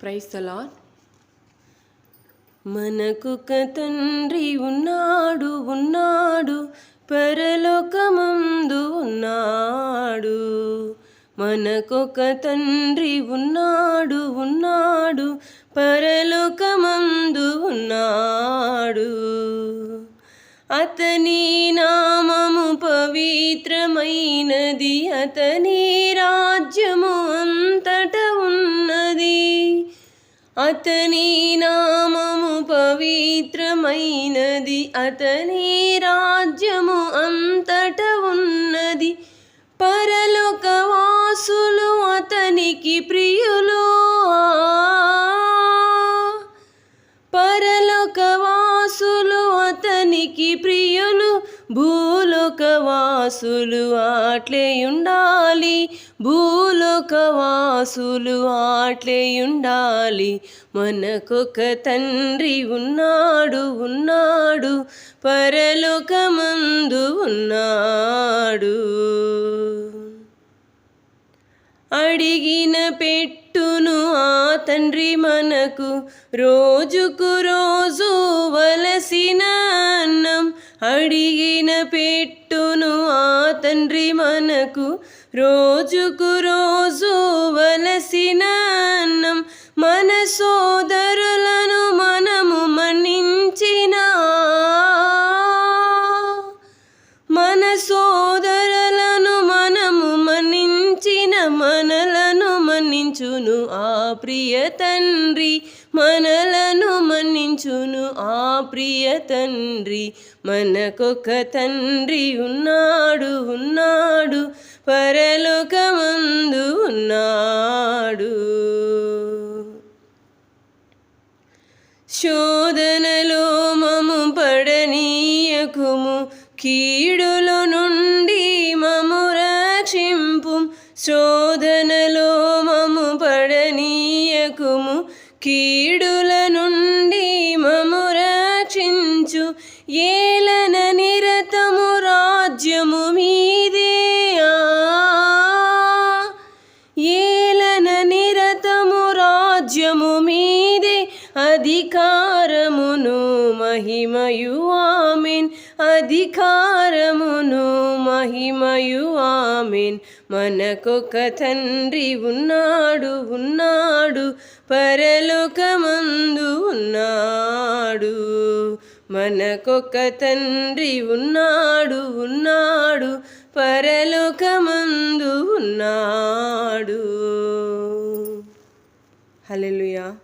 క్రైస్తలా మనకొక తండ్రి ఉన్నాడు ఉన్నాడు. పరలోకమందు ఉన్నాడు. మనకొక తండ్రి ఉన్నాడు ఉన్నాడు. పరలోకమందు ఉన్నాడు. అతని నామము పవిత్రమైనది అతని రాజ్యము అతని నామము పవిత్రమైనది. అతని రాజ్యము అంతట ఉన్నది. పరలోక వాసులు అతనికి ప్రియులు. పరలోక వాసులు అతనికి ప్రియులు. భూలోక వాసులు అట్లే ఉండాలి. భూ వాసులు ఆట్లే ఉండాలి మనకొక తండ్రి ఉన్నాడు ఉన్నాడు. పరలోకమందు ఉన్నాడు. అడిగిన పెట్టును ఆ తండ్రి మనకు రోజుకు రోజు వలసిన అన్నం. అడిగిన పెట్టును ఆ తండ్రి మనకు రోజుకు రోజు వలసిన అన్నం మన సోదరులను మనము మన్నించిన మన సోదరులను మనము మన్నించిన మనలను మన్నించును ఆ ప్రియ తండ్రి మనలను మన్నించును ఆ ప్రియ తండ్రి మనకొక తండ్రి ఉన్నాడు ఉన్నాడు. పరలోకమందు ఉన్నాడు. శోధనలో మము పడనీయకుము కీడుల నుండి మము రక్షింపు. శోధనలో మము పడనీయకుము కీడుల నుండి మము రక్షించు. ఏల మహిమయు ఆమెన్. అధికారమును మహిమయు ఆమెన్. మనకొక తండ్రి ఉన్నాడు ఉన్నాడు. పరలోకమందు ఉన్నాడు. మనకొక తండ్రి ఉన్నాడు ఉన్నాడు. పరలోకమందు ఉన్నాడు. హల్లెలూయా.